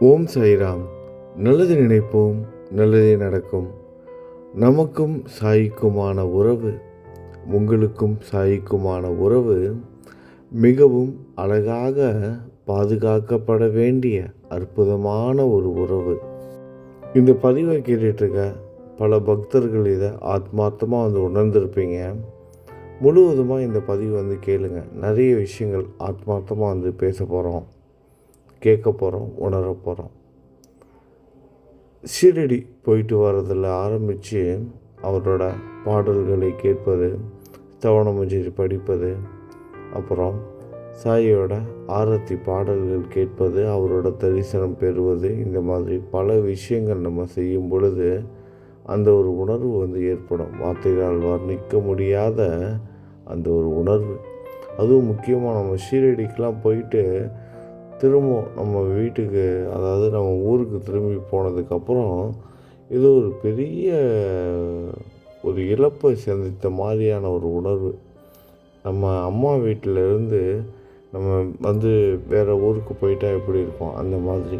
ஓம் சாய்ராம். நல்லது நினைப்போம் நல்லதே நடக்கும். நமக்கும் சாய்க்குமான உறவு உங்களுக்கும் சாய்க்குமான உறவு மிகவும் அழகாக பாதுகாக்கப்பட வேண்டிய அற்புதமான ஒரு உறவு. இந்த பதிவை கேட்டுட்ருக்க பல பக்தர்கள் இதை ஆத்மார்த்தமாக வந்து உணர்ந்திருப்பீங்க. முழுவதுமாக இந்த பதிவு வந்து கேளுங்க. நிறைய விஷயங்கள் ஆத்மார்த்தமாக வந்து பேச போகிறோம் கேட்க போகிறோம் உணர போகிறோம். ஷீரடி போயிட்டு வரதில் ஆரம்பித்து அவரோட பாடல்களை கேட்பது தவணமஞ்சரி படிப்பது அப்புறம் சாயோட ஆரத்தி பாடல்கள் கேட்பது அவரோட தரிசனம் பெறுவது இந்த மாதிரி பல விஷயங்கள் நம்ம செய்யும் பொழுது அந்த ஒரு உணர்வு வந்து ஏற்படும். வார்த்தைகளால் வர்ணிக்க முடியாத அந்த ஒரு உணர்வு. அதுவும் முக்கியமாக நம்ம ஷீரடிக்கெலாம் போயிட்டு திரும்பவும் நம்ம வீட்டுக்கு அதாவது நம்ம ஊருக்கு திரும்பி போனதுக்கப்புறம் இது ஒரு பெரிய ஒரு இழப்பை சந்தித்த மாதிரியான ஒரு உணர்வு. நம்ம அம்மா வீட்டில் இருந்து நம்ம வந்து வேறு ஊருக்கு போயிட்டால் எப்படி இருக்கும்? அந்த மாதிரி.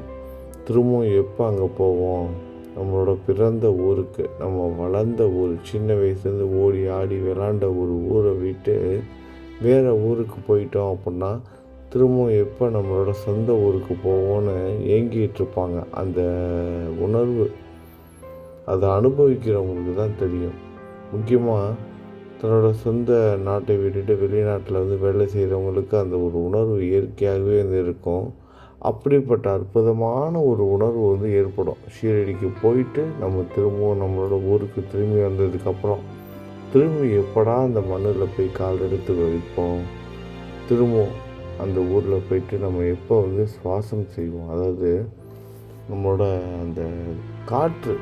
திரும்பவும் எப்போ அங்கே போவோம்? நம்மளோட பிறந்த ஊருக்கு நம்ம வளர்ந்த ஊர் சின்ன வயசுலேருந்து ஓடி ஆடி விளாண்ட ஒரு ஊரை விட்டு வேறு ஊருக்கு போயிட்டோம் அப்படின்னா திரும்பவும் எப்போ நம்மளோட சொந்த ஊருக்கு போவோம்னு ஏங்கிட்டு இருப்பாங்க அந்த உணர்வு அதை அனுபவிக்கிறவங்களுக்கு தான் தெரியும். முக்கியமாக தன்னோட சொந்த நாட்டை விட்டுட்டு வெளிநாட்டில் வந்து வேலை செய்கிறவங்களுக்கு அந்த ஒரு உணர்வு இயற்கையாகவே வந்து இருக்கும். அப்படிப்பட்ட அற்புதமான ஒரு உணர்வு வந்து ஏற்படும். ஷீரடிக்கு போயிட்டு நம்ம திரும்பவும் நம்மளோட ஊருக்கு திரும்பி வந்ததுக்கப்புறம் திரும்பி எப்படா அந்த மண்ணில் போய் கால் எடுத்து வைப்போம் திரும்பவும் அந்த ஊரில் போயிட்டு நம்ம எப்போ வந்து சுவாசம் செய்வோம். அதாவது நம்மளோட அந்த காற்று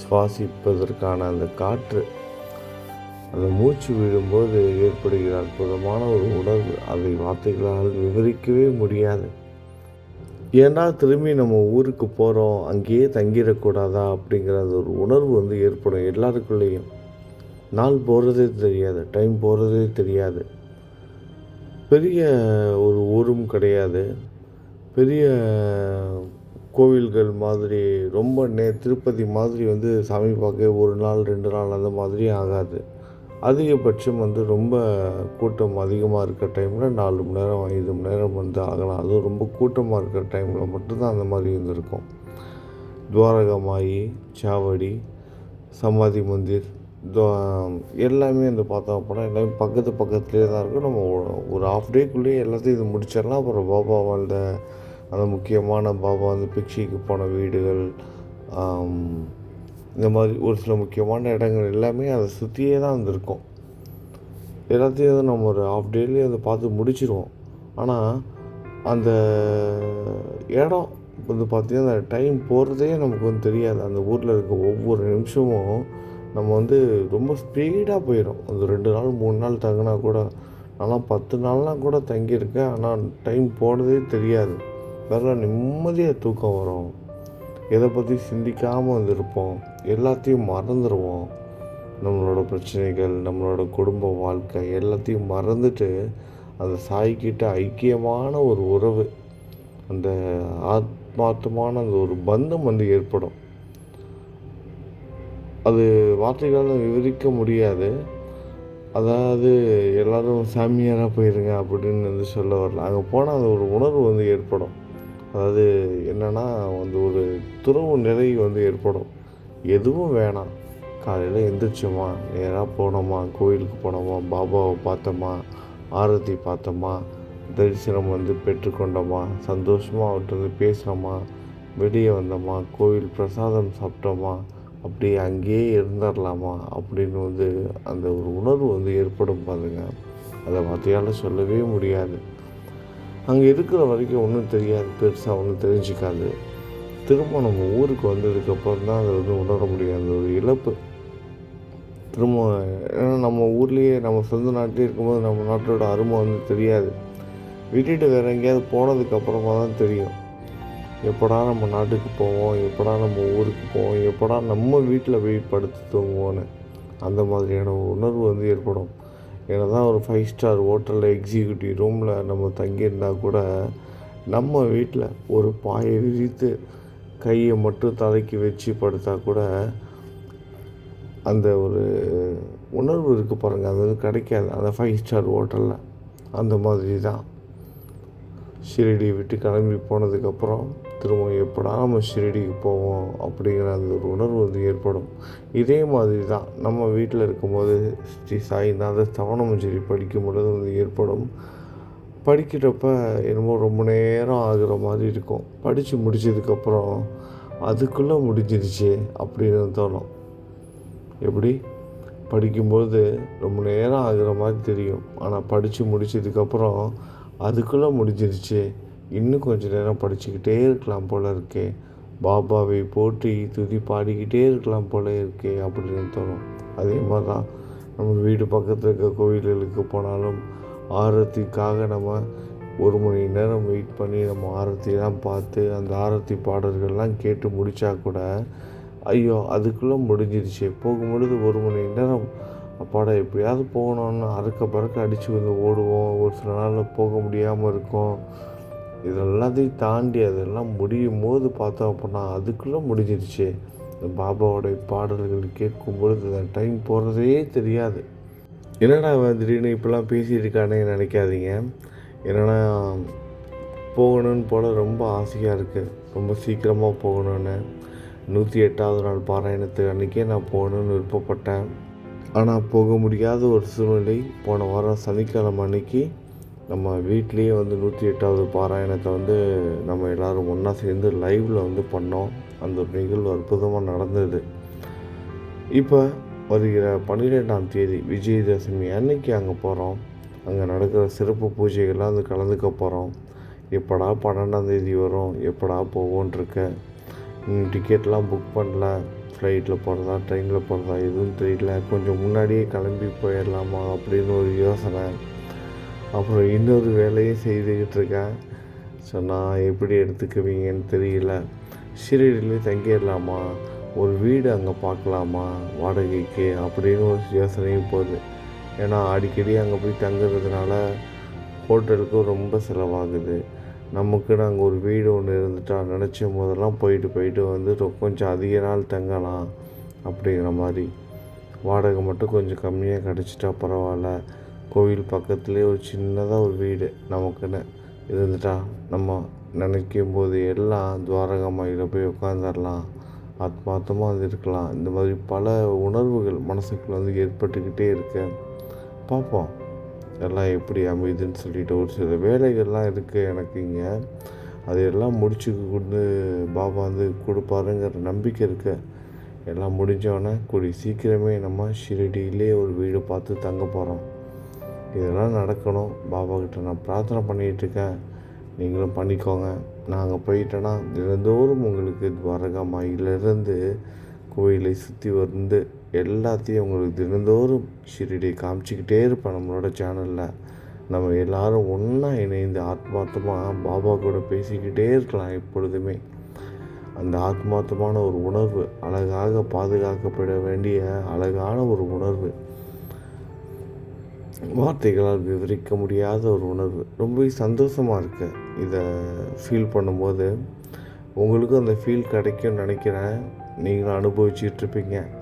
சுவாசிப்பதற்கான அந்த காற்று அந்த மூச்சு விழும்போது ஏற்படுகிற அற்புதமான ஒரு உணர்வு. அதை வார்த்தைகளால் விவரிக்கவே முடியாது. ஏன்னா திரும்பி நம்ம ஊருக்கு போகிறோம் அங்கேயே தங்கிடக்கூடாதா அப்படிங்கிற அந்த ஒரு உணர்வு வந்து ஏற்படும் எல்லாருக்குள்ளேயும். நாள் போகிறதே தெரியாது டைம் போகிறதே தெரியாது. பெரிய ஒரு ஊரும் கிடையாது. பெரிய கோவில்கள் மாதிரி ரொம்ப நே திருப்பதி மாதிரி வந்து சாமி பார்க்க ஒரு நாள் ரெண்டு நாள் அந்த மாதிரி ஆகாது. அதிகபட்சம் வந்து ரொம்ப கூட்டம் அதிகமாக இருக்கிற டைமில் நாலு மணி நேரம் ஐந்து மணி நேரம் வந்து ஆகலாம். அதுவும் ரொம்ப கூட்டமாக இருக்கிற டைமில் மட்டும்தான் அந்த மாதிரி இருந்திருக்கும். துவாரகமாயி சாவடி சமாதி மந்திர் எல்லாமே வந்து பார்த்தோம் அப்படின்னா எல்லாமே பக்கத்து பக்கத்துலேயே தான் இருக்கும் நம்ம ஒரு ஆஃப் டேக்குள்ளேயே எல்லாத்தையும் இது முடிச்சிடலாம். அப்புறம் பாபா வாழ்ந்த அந்த முக்கியமான பாபா வந்து பிக்ஷிக்கு போன வீடுகள் இந்த மாதிரி ஒரு சில முக்கியமான இடங்கள் எல்லாமே அதை சுற்றியே தான் வந்திருக்கும் எல்லாத்தையும் நம்ம ஒரு ஆஃப் டேலேயே அதை பார்த்து முடிச்சிடுவோம் ஆனால் அந்த இடம் வந்து பார்த்திங்கன்னா அந்த டைம் போகிறதே நமக்கு வந்து தெரியாது. அந்த ஊரில் இருக்க ஒவ்வொரு நிமிஷமும் நம்ம வந்து ரொம்ப ஸ்பீடாக போயிடும் அது ரெண்டு நாள் மூணு நாள் தங்கினா கூட நான்லாம் பத்து நாள்லாம் கூட தங்கியிருக்கேன். ஆனால் டைம் போனதே தெரியாது. வேறு நிம்மதியாக தூக்கம் வரும். எதை பற்றி சிந்திக்காமல் வந்திருப்போம். எல்லாத்தையும் மறந்துடுவோம் நம்மளோட பிரச்சனைகள் நம்மளோட குடும்ப வாழ்க்கை எல்லாத்தையும் மறந்துட்டு அந்த சாய்கிட்ட ஐக்கியமான ஒரு உறவு அந்த ஆத்மார்த்தமான அந்த ஒரு பந்தம் வந்து ஏற்படும். அது வார்த்தைகளால் விவரிக்க முடியாது. அதாவது எல்லோரும் சாமியாராக போயிருங்க அப்படின்னு வந்து சொல்ல வரல அங்கே போனால் அந்த ஒரு உணர்வு வந்து ஏற்படும். அதாவது என்னென்னா வந்து ஒரு துறவு நிலை வந்து ஏற்படும். எதுவும் வேணாம். காலையில் எந்திரிச்சோமா நேராக போனோமா கோயிலுக்கு போனோமா பாபாவை பார்த்தோமா ஆரத்தி பார்த்தோமா தரிசனம் வந்து பெற்றுக்கொண்டோமா சந்தோஷமாக அவர்கிட்ட வந்து பேசுகிறோமா வெளியே வந்தோமா கோவில் பிரசாதம் சாப்பிட்டோமா அப்படி அங்கேயே இருந்துடலாமா அப்படின்னு வந்து அந்த ஒரு உணர்வு வந்து ஏற்படும் பாருங்க. அதை வார்த்தையால் சொல்லவே முடியாது. அங்கே இருக்கிற வரைக்கும் ஒன்றும் தெரியாது பெருசாக ஒன்றும் தெரிஞ்சிக்காது. திரும்ப நம்ம ஊருக்கு வந்ததுக்கப்புறம் தான் அதை வந்து உணர முடியாது ஒரு இழப்பு. திரும்ப ஏன்னா நம்ம ஊர்லேயே நம்ம சொந்த நாட்டிலே இருக்கும்போது நம்ம நாட்டோட அருமை வந்து தெரியாது. விட்டுட்டு வேறு எங்கேயாவது போனதுக்கப்புறமா தான் தெரியும். எப்படா நம்ம நாட்டுக்கு போவோம்? எப்படா நம்ம ஊருக்கு போவோம்? எப்படா நம்ம வீட்டில் போய் படுத்து தூங்குவோன்னு அந்த மாதிரியான உணர்வு வந்து ஏற்படும். ஏன்னா தான் ஒரு ஃபைவ் ஸ்டார் ஹோட்டலில் எக்ஸிக்யூட்டிவ் ரூமில் நம்ம தங்கியிருந்தால் கூட நம்ம வீட்டில் ஒரு பாயை விரித்து கையை மட்டும் தலைக்கு வச்சு படுத்தா கூட அந்த ஒரு உணர்வு இருக்குது பாருங்கள் அது வந்து கிடைக்காது. அந்த ஃபைவ் ஸ்டார் ஹோட்டலில் அந்த மாதிரி தான். ஷிரடியை விட்டு கிளம்பி போனதுக்கப்புறம் திரும்ப எப்படா நம்ம ஷிரடிக்கு போவோம் அப்படிங்கிற அந்த ஒரு உணர்வு வந்து ஏற்படும். இதே மாதிரி தான் நம்ம வீட்டில் இருக்கும்போது ஸ்ரீ சாய்நாத தவணமஞ்சரி படிக்கும் பொழுது வந்து ஏற்படும். படிக்கிறப்ப என்னமோ ரொம்ப நேரம் ஆகுற மாதிரி இருக்கும். படித்து முடிச்சதுக்கப்புறம் அதுக்குள்ளே முடிஞ்சிருச்சு அப்படின்னு தோணும். எப்படி? படிக்கும்போது ரொம்ப நேரம் ஆகுற மாதிரி தெரியும். ஆனால் படித்து முடிச்சதுக்கப்புறம் அதுக்குள்ளே முடிஞ்சிருச்சு. இன்னும் கொஞ்சம் நேரம் படிச்சுக்கிட்டே இருக்கலாம் போல் இருக்கே. பாபாவை போற்றி துதி பாடிக்கிட்டே இருக்கலாம் போல இருக்கே அப்படின்னு தோணும். அதே மாதிரி தான் நம்ம வீடு பக்கத்தில் இருக்க கோவில்களுக்கு போனாலும் ஆரத்திக்காக நம்ம ஒரு மணி நேரம் வெயிட் பண்ணி நம்ம ஆரத்திலாம் பார்த்து அந்த ஆரத்தி பாடல்கள்லாம் கேட்டு முடித்தா கூட ஐயோ அதுக்குள்ளே முடிஞ்சிருச்சு. போகும்பொழுது ஒரு மணி நேரம் அப்பாடா எப்படியாவது போகணும்னு அறுக்க பறக்க அடித்து வந்து ஓடுவோம். ஒரு சில நாளில் போக முடியாமல் இருக்கும். இதெல்லாத்தையும் தாண்டி அதெல்லாம் முடியும் போது பார்த்தோம் அப்படின்னா அதுக்குள்ளே முடிஞ்சிருச்சு. இந்த பாபாவோடைய பாடல்கள் கேட்கும் பொழுது அந்த டைம் போகிறதே தெரியாது. என்னடா திடீர்னு இப்போலாம் பேசிட்டு இருக்கானே நினைக்காதீங்க. என்னென்னா போகணுன்னு போல ரொம்ப ஆசையாக இருக்குது ரொம்ப சீக்கிரமாக போகணுன்னு நூற்றி எட்டாவது நாள் பாராயணத்துக்கு அன்றைக்கே நான் போகணுன்னு விருப்பப்பட்டேன். ஆனால் போக முடியாத ஒரு சூழ்நிலை. போன வாரம் சனிக்கிழமை அன்னைக்கு நம்ம வீட்லேயே வந்து நூற்றி எட்டாவது பாராயணத்தை வந்து நம்ம எல்லோரும் ஒன்றா சேர்ந்து லைவில் வந்து பண்ணோம். அந்த நிகழ்வு அற்புதமாக நடந்தது. இப்போ வருகிற பன்னிரெண்டாம் தேதி விஜயதசமி அன்னைக்கு அங்கே போகிறோம் அங்கே நடக்கிற சிறப்பு பூஜைகள்லாம் வந்து கலந்துக்க போகிறோம் எப்படா பன்னெண்டாம் தேதி வரும்? எப்படா போவோன்ட்ருக்க டிக்கெட்லாம் புக் பண்ணல. ஃப்ளைட்டில் போகிறதா ட்ரெயினில் போகிறதா எதுவும் தெரியல. கொஞ்சம் முன்னாடியே கிளம்பி போயிடலாமா அப்படின்னு ஒரு யோசனை. அப்புறம் இன்னொரு வேலையும் செய்துக்கிட்டு இருக்கேன். ஸோ நான் எப்படி எடுத்துக்குவீங்கன்னு தெரியல. ஷீரடியிலே தங்கிடலாமா? ஒரு வீடு அங்கே பார்க்கலாமா? வாடகைக்கு? அப்படின்னு ஒரு யோசனையும் போகுது. ஏன்னா அடிக்கடி அங்கே போய் தங்குறதுனால ஹோட்டலுக்கும் ரொம்ப செலவாகுது. நமக்குன்னு அங்கே ஒரு வீடு ஒன்று இருந்துட்டா நினச்ச போதெல்லாம் போயிட்டு போயிட்டு வந்து கொஞ்சம் அதிக நாள் தங்கலாம் அப்படிங்கிற மாதிரி. வாடகை மட்டும் கொஞ்சம் கம்மியாக கிடச்சிட்டா பரவாயில்ல. கோவில் பக்கத்துலேயே ஒரு சின்னதாக ஒரு வீடு நமக்குன்னு இருந்துட்டா நம்ம நினைக்கும் போது எல்லாம் துவாரகமாயில் போய் உட்காந்துடலாம் ஆத்மார்த்தமாக அது இருக்கலாம். இந்த மாதிரி பல உணர்வுகள் மனசுக்குள்ளே வந்து ஏற்பட்டுக்கிட்டே இருக்கு. பார்ப்போம். எல்லாம் எப்படி அமையுதுன்னு சொல்லிட்டு ஒரு சில வேலைகள்லாம் இருக்குது எனக்கு இங்கே. அதையெல்லாம் முடிச்சு கொண்டு பாபா வந்து கொடுப்பாருங்கிற நம்பிக்கை இருக்கு. எல்லாம் முடிஞ்சோடனே கூடி சீக்கிரமே நம்ம ஷிரடியிலே ஒரு வீடு பார்த்து தங்க போகிறோம் இதெல்லாம் நடக்கணும். பாபா கிட்ட நான் பிரார்த்தனை பண்ணிகிட்ருக்கேன் நீங்களும் பண்ணிக்கோங்க. நாங்கள் போயிட்டோன்னா தினந்தோறும் உங்களுக்கு துவாரகா மாயிலிருந்து கோயிலை சுற்றி வந்து எல்லாத்தையும் உங்களுக்கு தினந்தோறும் ஷிரடி காமிச்சிக்கிட்டே இருப்பேன் நம்மளோட சேனலில் நம்ம எல்லோரும் ஒன்றா இணைந்து ஆத்மார்த்தமாக பாபா கூட பேசிக்கிட்டே இருக்கலாம் எப்பொழுதுமே. அந்த ஆத்மார்த்தமான ஒரு உணர்வு அழகாக பாதுகாக்கப்பட வேண்டிய அழகான ஒரு உணர்வு. வார்த்தைகளால் விவரிக்க முடியாத ஒரு உணர்வு. ரொம்ப சந்தோஷமாக இருக்கு. இதை ஃபீல் பண்ணும்போது. உங்களுக்கும் அந்த ஃபீல் கிடைக்கும்னு நினைக்கிறேன். நீங்களும் அனுபவிச்சிட்ருப்பீங்க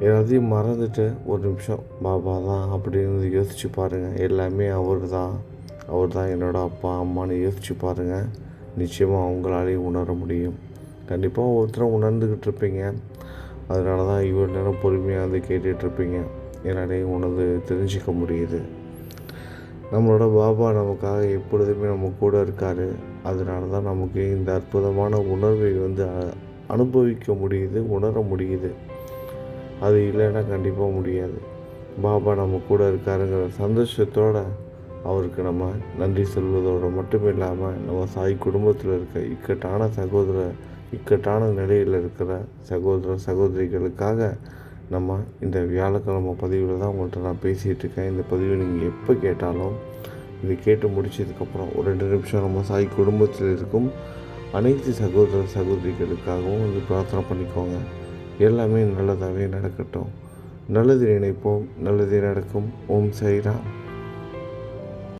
எல்லாத்தையும் மறந்துட்டு ஒரு நிமிஷம் பாபா தான் அப்படின்னு யோசிச்சு பாருங்கள் எல்லாமே அவர் தான். அவர் தான் என்னோடய அப்பா அம்மானு யோசிச்சு பாருங்கள் நிச்சயமாக அவங்களாலேயும் உணர முடியும். கண்டிப்பாக ஒருத்தரும் உணர்ந்துக்கிட்டு இருப்பீங்க. அதனால தான் இவ்வளோ நேரம் பொறுமையாக வந்து கேட்டுட்ருப்பீங்க என்னாலேயும் உணர்ந்து தெரிஞ்சிக்க முடியுது. நம்மளோட பாபா நமக்காக எப்பொழுதுமே நம்ம கூட இருக்கார். அதனால தான் நமக்கு இந்த அற்புதமான உணர்வை வந்து அனுபவிக்க முடியுது உணர முடியுது. அது இல்லைன்னா கண்டிப்பாக முடியாது. பாபா நம்ம கூட இருக்காருங்கிற சந்தோஷத்தோடு அவருக்கு நம்ம நன்றி சொல்வதோடு மட்டும் இல்லாமல் நம்ம சாய் குடும்பத்தில் இருக்க இக்கட்டான சகோதர இக்கட்டான நிலையில் இருக்கிற சகோதர சகோதரிகளுக்காக நம்ம இந்த வியாழக்கிழமை பதிவில் தான் உங்கள்கிட்ட நான் பேசிகிட்டு இருக்கேன். இந்த பதிவை நீங்கள் எப்போ கேட்டாலும் இதை கேட்டு முடிச்சதுக்கப்புறம் ஒரு ரெண்டு நிமிஷம் நம்ம சாய் குடும்பத்தில் இருக்கும் அனைத்து சகோதர சகோதரிகளுக்காகவும் வந்து பிரார்த்தனை பண்ணிக்கோங்க. எல்லாமே நல்லதாகவே நடக்கட்டும். நல்லது நினைப்போம் நல்லது நடக்கும். ஓம் சைராம்